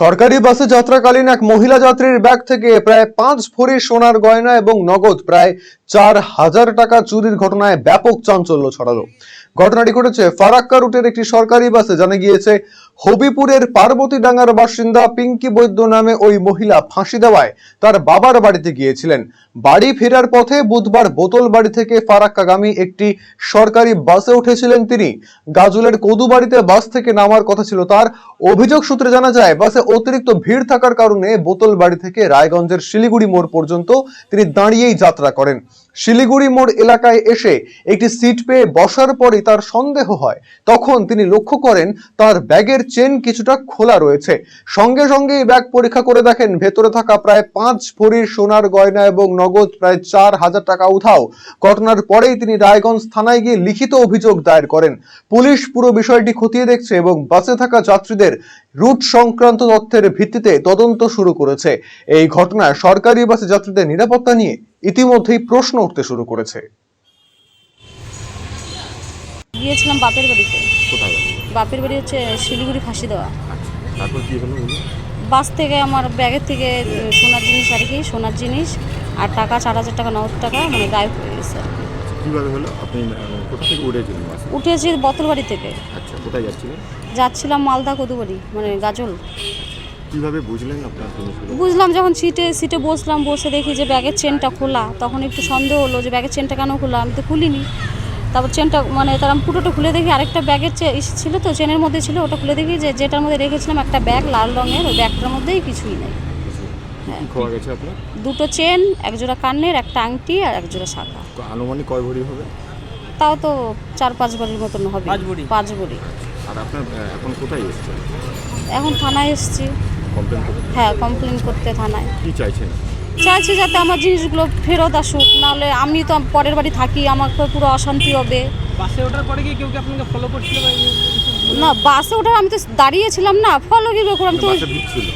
সরকারি বাসে যাত্রাকালীন এক মহিলা যাত্রীর ব্যাগ থেকে প্রায় পাঁচ ভরি সোনার গয়না এবং নগদ প্রায় চার হাজার টাকা চুরির ঘটনায় ব্যাপক চাঞ্চল্য ছড়ালো। ঘটনাটি ঘটেছে ফারাক্কা রুটের একটি সরকারি বাসে। জানা গিয়েছে, হবিপুরের পার্বতীডাঙ্গার বাসিন্দা পিঙ্কি বৈদ্য নামে ওই মহিলা ফাঁসি দেওয়ায় তার বাবার বাড়িতে গিয়েছিলেন। বাড়ি ফেরার পথে বুধবার বোতল বাড়ি থেকে ফারাক্কাগামী একটি সরকারি বাসে উঠেছিলেন তিনি। গাজলের কদুবাড়িতে বাস থেকে নামার কথা ছিল তার। অভিযোগ সূত্রে জানা যায়, বাসে অতিরিক্ত ভিড় থাকার কারণে বোতল বাড়ি থেকে রায়গঞ্জের শিলিগুড়ি মোড় পর্যন্ত তিনি দাঁড়িয়েই যাত্রা করেন। শিলিগুড়ি মোড় এলাকায় এসে একটি সিট পেয়ে বসার পরই তার সন্দেহ হয়। তখন তিনি লক্ষ্য করেন তার ব্যাগের চেন কিছুটা খোলা রয়েছে। সঙ্গে সঙ্গে ব্যাগ পরীক্ষা করে দেখেন ভেতরে থাকা প্রায় পাঁচ ভরির সোনার গয়না এবং নগদ প্রায় চার হাজার টাকা উধাও। ঘটনার পরেই তিনি রায়গঞ্জ থানায় গিয়ে লিখিত অভিযোগ দায়ের করেন। পুলিশ পুরো বিষয়টি খতিয়ে দেখছে এবং বাসে থাকা যাত্রীদের রুট সংক্রান্ত তথ্যের ভিত্তিতে তদন্ত শুরু করেছে। এই ঘটনায় সরকারি বাসে যাত্রীদের নিরাপত্তা নিয়ে ইতিমধ্যেই প্রশ্ন উঠতে শুরু করেছে। গিয়েছিলাম বাপের বাড়িতে। কোথায় বাপের বাড়ি হচ্ছে শিলিগুড়ি ফাঁসি দেওয়া। আচ্ছা তারপর কি হলো বাস থেকে আমার ব্যাগের থেকে সোনার জিনিস আর কি সোনার জিনিস আর টাকা চার হাজার টাকা নগদ টাকা মানে গায়েব হয়ে গেছে। কীভাবে হলো? আপনি কোথা থেকে উঠেছিলেন বাসে? উঠেছি বোতল বাড়ি থেকে। আচ্ছা কোথায় যাচ্ছিলেন? যাচ্ছিলাম মালদা কদুবাড়ি মানে গাজল। কীভাবে বুঝলেন আপনার বুঝলাম যখন সিটে সিটে বসলাম বসে দেখি যে ব্যাগের চেনটা খোলা। তখন একটু সন্দেহ হলো যে ব্যাগের চেনটা কেন খোলা? আমি তো খুলিনি। তারপর চেনটা মানে তার আমি পুরোটা খুলে দেখি আরেকটা ব্যাগের ছিল তো চেনের মধ্যে ছিল ওটা খুলে দেখি যে যেটার মধ্যে রেখেছিলাম একটা ব্যাগ লাল রঙের ওই ব্যাগটার মধ্যেই কিছুই নেই। কী খোয়া গেছে আপনার? দুটো চেন এক জোড়া কানের একটা আংটি আর এক জোড়া শাখা আনুমানিক কয় ভরি হবে? তাও তো চার পাঁচ বাড়ির মতন হবে। পাঁচ ভরি। আর আপনার এখন কোথায় এসছেন? এখন থানায় এসেছি। হ্যাঁ কমপ্লেন করতে থানায়। কি চাইছেন? চাইছি যাতে আমার জিনিসগুলো ফেরত আসুক নাহলে আমি তো পরের বাড়ি থাকি আমাকে পুরো অশান্তি হবে। বাসে ওঠার পরে কি কেউ কি আপনাকে ফলো করছিল না বাসে ওঠার আমি তো দাঁড়িয়েছিলাম না ফলো কি করে? আমি তো ভিড় ছিল।